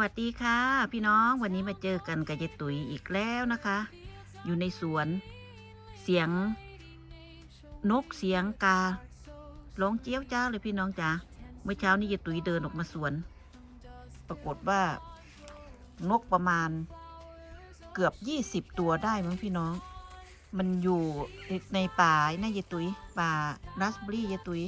วัสดีค่ะ พี่น้องวันนี้มาเจอกันกับยายตุ๋ยอีกแล้วนะคะ อยู่ในสวนเสียงนกเสียงการ้องเจี๊ยวจ้าเลยพี่น้องจ๋าเมื่อเช้านี้ยายตุ๋ยเดินออกมาสวน ปรากฏว่านกประมาณเกือบยี่สิบตัวได้มั้งพี่น้อง มันอยู่ในป่านะยายตุ๋ยป่าราสเบอรี่ยายตุ๋ย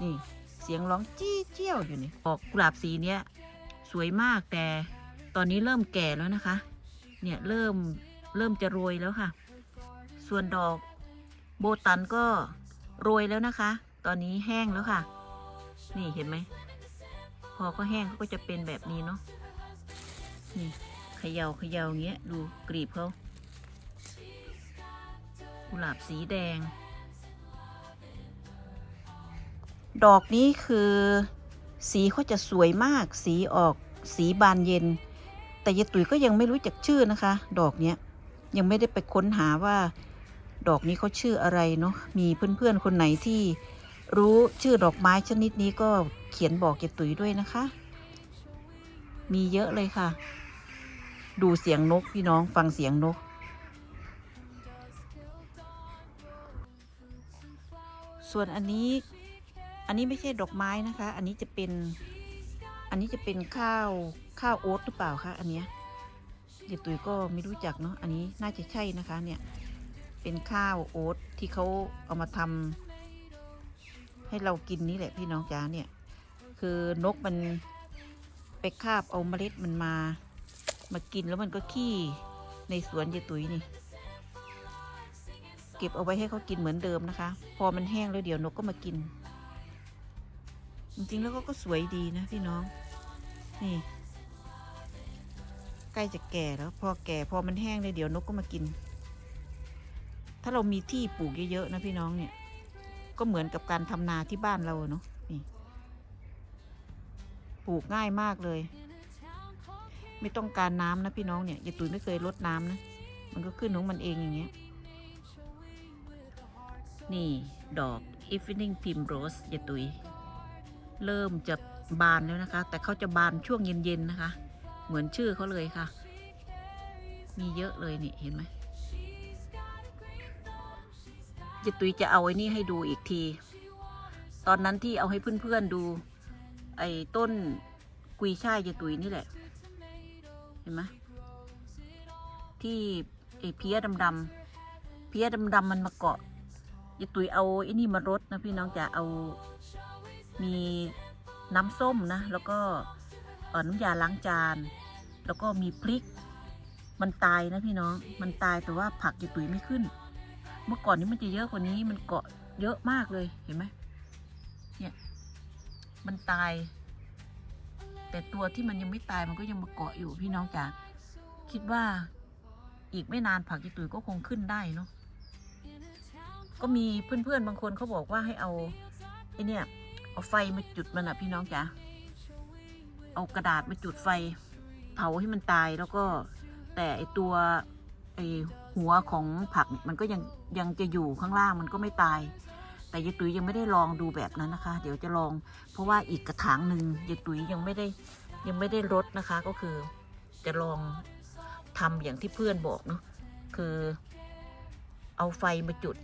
นี่เสียงร้องจี้เจี้ยวอยู่นี่ออกกุหลาบสีเนี้ย สวยมากแต่ตอนนี้เริ่มแก่แล้วนะคะ เนี่ยเริ่มเริ่มจะโรยแล้วค่ะ ส่วนดอกโบตันก็โรยแล้วนะคะ ตอนนี้แห้งแล้วค่ะ นี่เห็นไหม พอเขาแห้งเขาก็จะเป็นแบบนี้เนาะ นี่เขยา่าเขย่าอย่าเงี้ยดูกลีบเขากุหลาบสีแดง ดอกนี้คือ สีเขาจะสวยมาก สีออก สีบานเย็น แต่ยายตุ๋ยก็ยังไม่รู้จักชื่อนะคะ ดอกเนี้ยยังไม่ได้ไปค้นหาว่า ดอกนี้เขาชื่ออะไรเนาะมีเพื่อนๆคนไหนที่รู้ชื่อดอกไม้ชนิดนี้ก็เขียนบอกยายตุ๋ยด้วยนะคะ มีเยอะเลยค่ะ ดูเสียงนกพี่น้องฟังเสียงนกส่วนอันนี้ อันนี้ไม่ใช่ดอกไม้นะคะ อันนี้จะเป็น อันนี้จะเป็นข้าวข้าวโอ๊ตหรือเปล่าคะอันเนี้ยเดี๋ยวตุ๋ยก็ไม่รู้จักเนาะอันนี้น่าจะใช่นะคะ เนี่ย เป็นข้าวโอ๊ตที่เขาเอามาทำให้เรากินนี่แหละพี่น้องจ๋าเนี่ย คือนกมันไปคาบเอาเมล็ดมันมา มากินแล้วมันก็ขี้ในสวนยายตุยนี่ เก็บเอาไว้ให้เขากินเหมือนเดิมนะคะ พอมันแห้งแล้วเดี๋ยวนกก็มากิน จริงๆแล้วก็ก็สวยดีนะพี่น้อง นี่ ใกล้จะแก่แล้ว พอแก่พอมันแห้งเลยเดี๋ยวนกก็มากิน ถ้าเรามีที่ปลูกเยอะๆนะพี่น้องเนี่ย ก็เหมือนกับการทำนาที่บ้านเราเนาะนี่ปลูกง่ายมากเลย ไม่ต้องการน้ำนะพี่น้องเนี่ยยายตุ๋ยไม่เคยลดน้ำนะ มันก็ขึ้นของมันเองอย่างเงี้ยนี่ ดอก evening primrose ยายตุย เริ่มจะบานแล้วนะคะ แต่เขาจะบานช่วงเย็นๆนะคะ เหมือนชื่อเขาเลยค่ะ มีเยอะเลยนี่เห็นไหมยายตุยจะเอาไอ้นี่ให้ดูอีกที ตอนนั้นที่เอาให้เพื่อนๆดู ไอ้ต้นกุยช่ายยายตุยนี่แหละ เห็นไหมที่ไอ้เพี้ยดำๆเพี้ยดำๆมันมาเกาะยายตุ๋ยเอาไอ้นี่มารดนะพี่น้องจะเอา มีน้ำส้มนะ แล้วก็อน้ำยาล้างจาน แล้วก็มีพริก มันตายนะพี่น้อง มันตายแต่ว่าผักยายตุ๋ยไม่ขึ้น เมื่อก่อนนี้มันจะเยอะกว่านี้ มันเกาะเยอะมากเลย เห็นไหมเนี่ย มันตาย แต่ตัวที่มันยังไม่ตายมันก็ยังมาเกาะอยู่พี่น้องจ๋า คิดว่าอีกไม่นานผักยายตุ๋ยก็คงขึ้นได้เนาะ ก็มีเพื่อนๆบางคนเขาบอกว่าให้เอาไอเนี่ย เอาไฟมาจุดมันอะพี่น้องจ๋าเอากระดาษมาจุดไฟ เผาให้มันตายแล้วก็ แต่ไอตัวไอหัวของผักมันก็ยังยังจะอยู่ข้างล่างมันก็ไม่ตาย แต่ยายตุ๋ยยังไม่ได้ลองดูแบบนั้นนะคะ เดี๋ยวจะลอง เพราะว่าอีกกระถางหนึ่งยายตุ๋ยยังไม่ได้ยังไม่ได้รดนะคะ ก็คือ จะลองทำอย่างที่เพื่อนบอกเนาะคือ เอาไฟมาจุด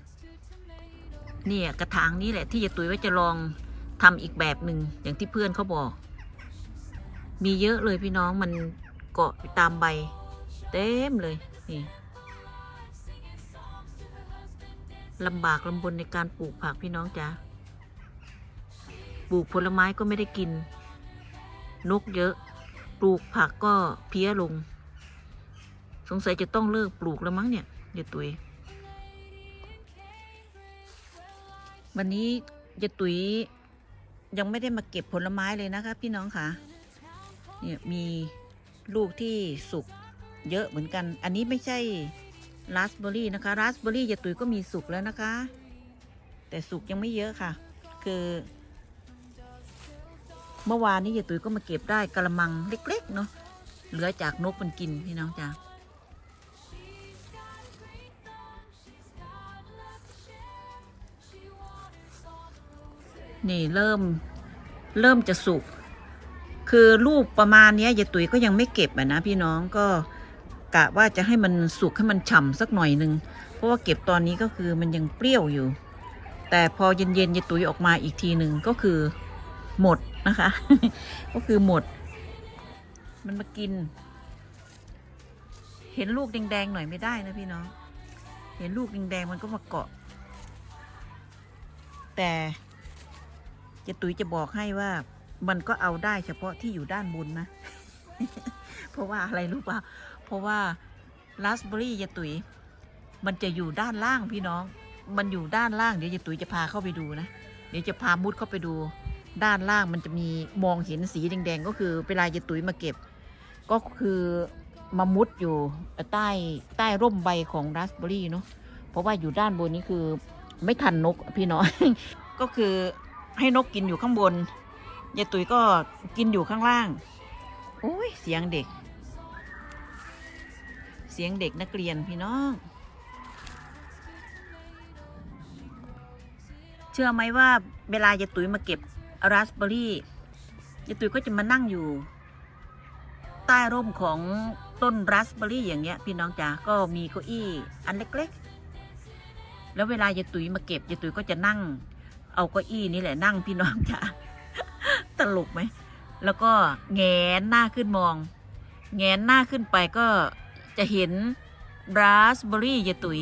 เนี่ยกระถางนี้แหละที่ยายตุ๋ยว่าจะลอง ทำอีกแบบหนึ่งอย่างที่เพื่อนเขาบอก มีเยอะเลยพี่น้องมันเกาะตามใบ เต็มเลยนี่ลำบากลำบนในการปลูกผักพี่น้องจ๋าปลูกผลไม้ก็ไม่ได้กิน นกเยอะ ปลูกผักก็เพี้ยลง สงสัยจะต้องเลิกปลูกแล้วมั้งเนี่ยยายตุยวันนี้ยายตุย ยังไม่ได้มาเก็บผลไม้เลยนะคะ พี่น้องค่ะเนี่ยมีลูกที่สุกเยอะเหมือนกัน อันนี้ไม่ใช่ราสเบอร์รี่นะคะราสเบอร์รี่ยาตุยก็มีสุกแล้วนะคะ แต่สุกยังไม่เยอะค่ะ คือ เมื่อวานนี้ยาตุยก็มาเก็บได้กระมังเล็ก ๆ เนาะเหลือจากนกมันกินพี่น้องจ้า นี่เริ่มเริ่มจะสุก คือลูกประมาณนี้ยยายตุ๋ยก็ยังไม่เก็บอะนะพี่น้องก็กะว่าจะให้มันสุกให้มันฉ่ำสักหน่อยหนึ่งเพราะว่าเก็บตอนนี้ก็คือมันยังเปรี้ยวอยู่ แต่พอเย็นๆยายตุ๋ยออกมาอีกทีหนึ่งก็คือหมดนะคะ ก็คือหมด มันมากิน เห็นลูกแดงๆหน่อยไม่ได้นะพี่น้อง เห็นลูกแดงๆมันก็มาเกาะ แต่ จะตุ๋ยจะบอกให้ว่ามันก็เอาได้เฉพาะที่อยู่ด้านบนนะ เพราะว่าอะไรรู้ป่ะเพราะว่าราสเบอรี่ยายตุ๋ยมันจะอยู่ด้านล่างพี่น้อง มันอยู่ด้านล่างเดี๋ยวยายตุ๋ยจะพาเข้าไปดูนะ เดี๋ยวจะพามุดเข้าไปดู ด้านล่างมันจะมีมองเห็นสีแดงๆ ก็คือเวลายายตุ๋ยมาเก็บ ก็คือมามุดอยู่ใต้ใต้ร่มใบของราสเบอรี่เนาะ เพราะว่าอยู่ด้านบนนี้คือไม่ทันนกพี่น้อง ก็คือ ให้นกกินอยู่ข้างบนยายตุ๋ยก็กินอยู่ข้างล่างโอ้ยเสียงเด็ก เสียงเด็กนักเรียนพี่น้อง เชื่อไหมว่าเวลายายตุ๋ยมาเก็บราสเบอรี่ยายตุ๋ยก็จะมานั่งอยู่ ใต้ร่มของต้นราสเบอรี่อย่างเงี้ย พี่น้องจ๋าก็มีเก้าอี้อันเล็ก ๆ แล้วเวลายายตุ๋ยมาเก็บยายตุ๋ยก็จะนั่ง เอาเก้าอี้นี่แหละนั่งพี่น้องจ๋าตลกไหม แล้วก็แงนหน้าขึ้นมอง แงนหน้าขึ้นไปก็จะเห็นราสเบอรี่ยายตุย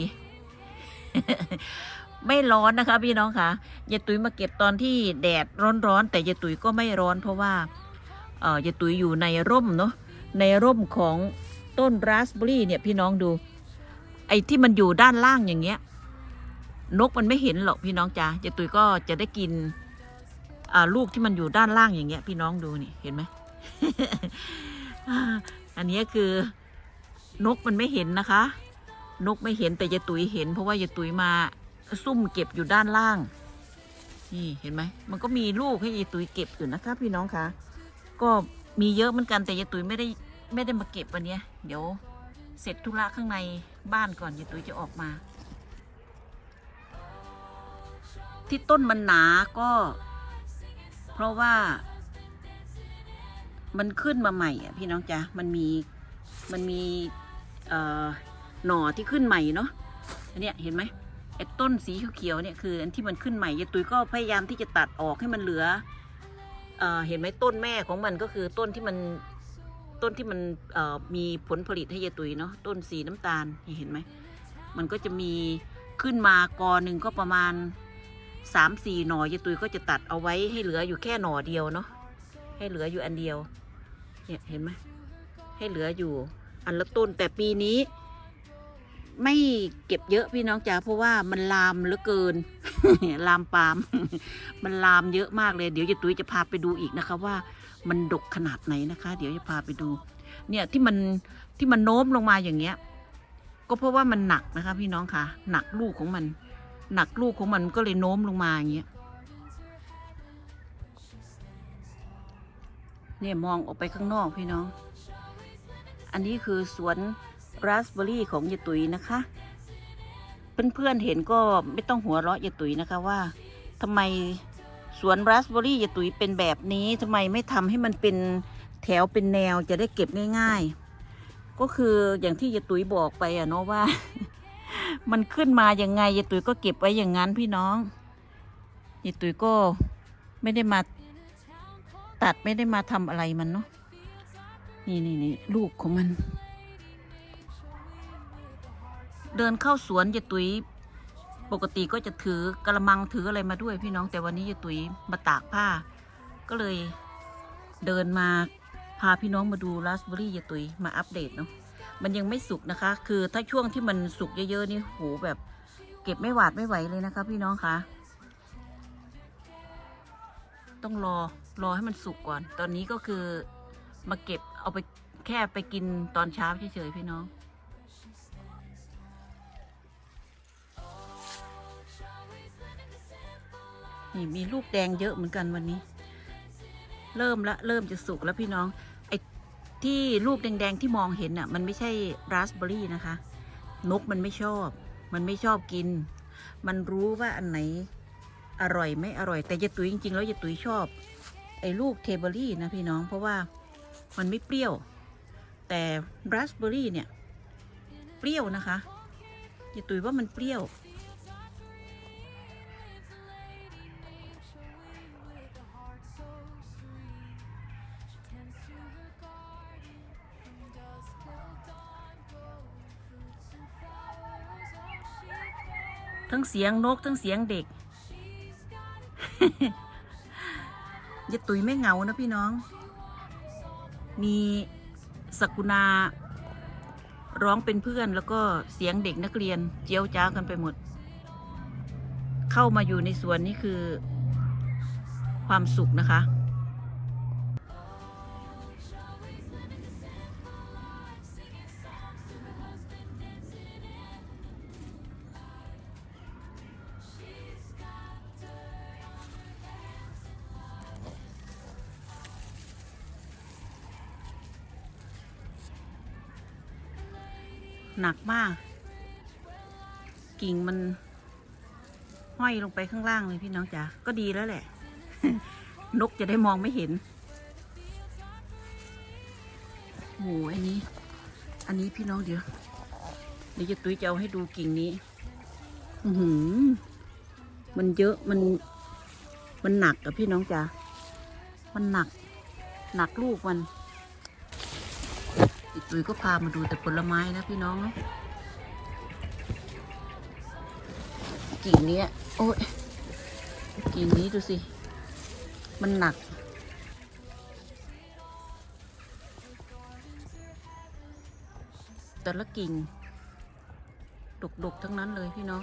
ไม่ร้อนนะคะ พี่น้องคะยายตุยมาเก็บตอนที่แดดร้อนๆแต่ยายตุยก็ไม่ร้อนเพราะว่าเออยายตุยอยู่ในร่มเนาะในร่มของต้นราสเบอรี่เนี่ยพี่น้องดู ไอ้ที่มันอยู่ด้านล่างอย่างเงี้ย นกมันไม่เห็นหรอกพี่น้องจ๋ายายตุ๋ยก็จะได้กินลูกที่มันอยู่ด้านล่างอย่างเงี้ย พี่น้องดูนี่เห็นไหมอันนี้คือนกมันไม่เห็นนะคะ นกไม่เห็นแต่ยายตุ๋ยเห็น เพราะว่ายายตุ๋ยมาซุ่มเก็บอยู่ด้านล่าง นี่เห็นไหมมันก็มีลูกให้ยายตุ๋ยเก็บอยู่นะคะ พี่น้องคะก็มีเยอะเหมือนกันแต่ยายตุ๋ยไม่ได้ไม่ได้มาเก็บวันเนี้ยเดี๋ยวเสร็จธุระข้างในบ้านก่อนยายตุ๋ยจะออกมา ที่ต้นมันหนาก็ เพราะว่า มันขึ้นมาใหม่อะพี่น้องจ๊ะมันมีมันมีหน่อที่ขึ้นใหม่เนาะอันเนี้ยเห็นไหมไอ้ต้นสีเขียวๆเนี่ยคืออันที่มันขึ้นใหม่ยายตุ้ยก็พยายามที่จะตัดออกให้มันเหลือเอ่อเห็นไหมต้นแม่ของมันก็คือต้นที่มันต้นที่มันเออมีผลผลิตให้ยายตุ้ยเนาะต้นสีน้ำตาลเห็นไหมมันก็จะมีขึ้นมากอหนึ่งก็ประมาณ สามสี่หน่อยายตุยก็จะตัดเอาไว้ให้เหลืออยู่แค่หน่อเดียวเนาะให้เหลืออยู่อันเดียว เนี่ยเห็นไหมให้เหลืออยู่ อันละต้นแต่ปีนี้ ไม่เก็บเยอะพี่น้องจ๋าเพราะว่ามันลามเหลือเกิน ลามปาล์มมันลามเยอะมากเลยเดี๋ยวยายตุยจะพาไปดูอีกนะคะว่ามันดกขนาดไหนนะคะ เดี๋ยวจะพาไปดู เนี่ยที่มันที่มันโน้มลงมาอย่างเงี้ย ก็เพราะว่ามันหนักนะคะ พี่น้องค่ะ หนักลูกของมัน หนักลูกของมันก็เลยโน้มลงมาอย่างเงี้ยเนี่ยมองออกไปข้างนอกพี่น้อง อันนี้คือสวนราสเบอรี่ของยายตุ๋ยนะคะ เพื่อนๆเห็นก็ไม่ต้องหัวเราะยายตุ๋ยนะคะว่าทำไมสวนราสเบอรี่ยายตุ๋ยเป็นแบบนี้ทำไมไม่ทำให้มันเป็นแถวเป็นแนวจะได้เก็บง่าย ๆ ก็คืออย่างที่ยายตุ๋ยบอกไปอะเนาะว่า มันขึ้นมาอย่างไงยายตุ๋ยก็เก็บไว้อย่างนั้นพี่น้องยายตุ๋ยก็ไม่ได้มาตัดไม่ได้มาทำอะไรมันเนาะนี่นี่นี่ลูกของมัน เดินเข้าสวนยายตุ๋ยปกติก็จะถือกระมังถืออะไรมาด้วยพี่น้องแต่วันนี้ยายตุ๋ยมาตากผ้า ก็เลยเดินมาพาพี่น้องมาดูราสเบอรี่ยายตุ๋ยมาอัปเดตเนาะ มันยังไม่สุกนะคะ คือถ้าช่วงที่มันสุกเยอะๆนี่โหแบบ เก็บไม่หวาดไม่ไหวเลยนะคะ พี่น้องคะต้องรอรอให้มันสุกก่อน ตอนนี้ก็คือมาเก็บเอาไปแค่ไปกินตอนเช้าเฉยๆพี่น้องนี่มีลูกแดงเยอะเหมือนกันวันนี้ เริ่มละเริ่มจะสุกแล้วพี่น้อง ที่ลูกแดง ๆ ที่มองเห็นอะ มันไม่ใช่ราสเบอร์รี่นะคะ นกมันไม่ชอบ มันไม่ชอบกิน มันรู้ว่าอันไหนอร่อยไม่อร่อย แต่ยายตุ๋ยจริง ๆ แล้วยายตุ๋ยชอบ ไอ้ลูกเทเบอรี่นะพี่น้องเพราะว่ามันไม่เปรี้ยว แต่ราสเบอรี่เนี่ย เปรี้ยวนะคะอย่าตุยว่ามันเปรี้ยว ทั้งเสียงนกทั้งเสียงเด็กอย่าตุยไม่เหงานะพี่น้อง มีสกุณาร้องเป็นเพื่อนแล้วก็เสียงเด็กนักเรียนเจียวจ้ากันไปหมด เข้ามาอยู่ในสวนนี่คือ ความสุขนะคะ หนักมาก กิ่งมันห้อยลงไปข้างล่างเลยพี่น้องจ๋าก็ดีแล้วแหละ นกจะได้มองไม่เห็นโหอันนี้ อันนี้พี่น้องเดี๋ยวเดี๋ยวจะตุ้ยจะเอาให้ดูกิ่งนี้ อือหือ มันเยอะมัน มันหนักอะพี่น้องจ๋ามันหนัก หนักลูกมันอีก ตุยก็พามาดูแต่ผลไม้นะพี่น้องเนอะกิ่งเนี้ยโอ้ยกิ่งนี้ดูสิ มันหนัก แต่ละกิ่งดกๆทั้งนั้นเลยพี่น้อง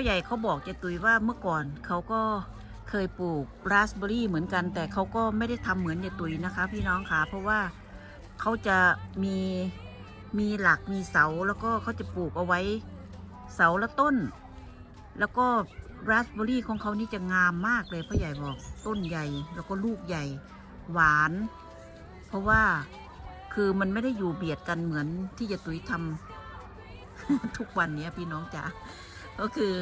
พ่อใหญ่เขาบอกเจตุยว่าเมื่อก่อนเขาก็เคยปลูกราสเบอร์รี่เหมือนกัน แต่เขาก็ไม่ได้ทำเหมือนเจตุยนะคะ พี่น้องคะเพราะว่าเขาจะมีมีหลักมีเสาแล้วก็เขาจะปลูกเอาไว้เสาละต้น แล้วก็ราสเบอร์รี่ของเขานี่จะงามมากเลยพ่อใหญ่บอกต้นใหญ่แล้วก็ลูกใหญ่หวาน เพราะว่าคือมันไม่ได้อยู่เบียดกันเหมือนที่เจตุยทำทุกวันนี้พี่น้องจ๋า ก็คือ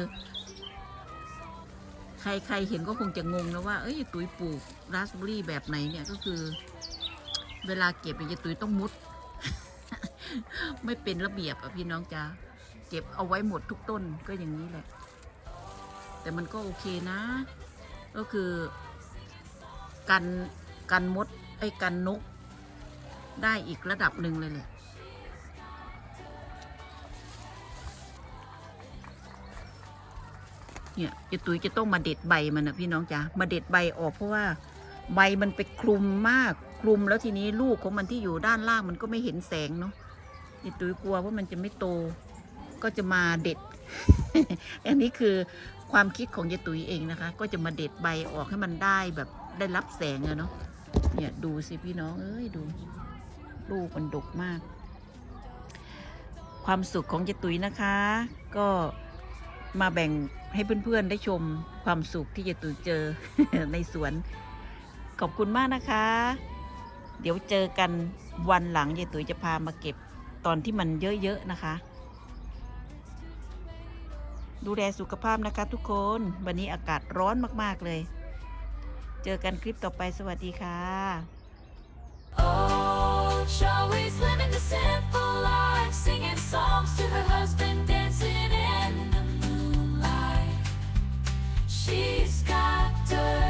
ใครใครเห็นก็คงจะงงนะว่า เอ้ยตุ๋ยปลูกราสเบอรี่แบบไหนเนี่ยก็คือ เวลาเก็บเนี่ยตุ๋ยต้องมุด ไม่เป็นระเบียบอะพี่น้องจ้าเก็บเอาไว้หมดทุกต้นก็อย่างนี้แหละ แต่มันก็โอเคนะ ก็คือกันกันมดไอ้กันนก ได้อีกระดับหนึ่งเลยแหละ เนี่ยเจะตุยจะต้องมาเด็ดใบมันนะพี่น้องจ๋ามาเด็ดใบออกเพราะว่าใบมันไปคลุมมากคลุมแล้วทีนี้ลูกของมันที่อยู่ด้านล่างมันก็ไม่เห็นแสงเนาะเจะตุยกลัวว่ามันจะไม่โต ก็จะมาเด็ด อันนี้คือความคิดของเยตุยเองนะคะ ก็จะมาเด็ดใบออกให้มันได้แบบได้รับแสงอะเนาะเนี่ยดูสิพี่น้องเอ้ยดู ลูกมันดกมาก ความสุขของเยตุยนะคะ ก็มาแบ่ง ให้เพื่อนๆได้ชมความสุขที่เยตุเจอในสวน ขอบคุณมากนะคะ เดี๋ยวเจอกันวันหลังเยตุยจะพามาเก็บตอนที่มันเยอะๆนะคะ ดูแลสุขภาพนะคะทุกคน วันนี้อากาศร้อนมากๆเลย เจอกันคลิปต่อไปสวัสดีค่ะ Oh, always living the simple life, singing songs to her husband She's got dirt.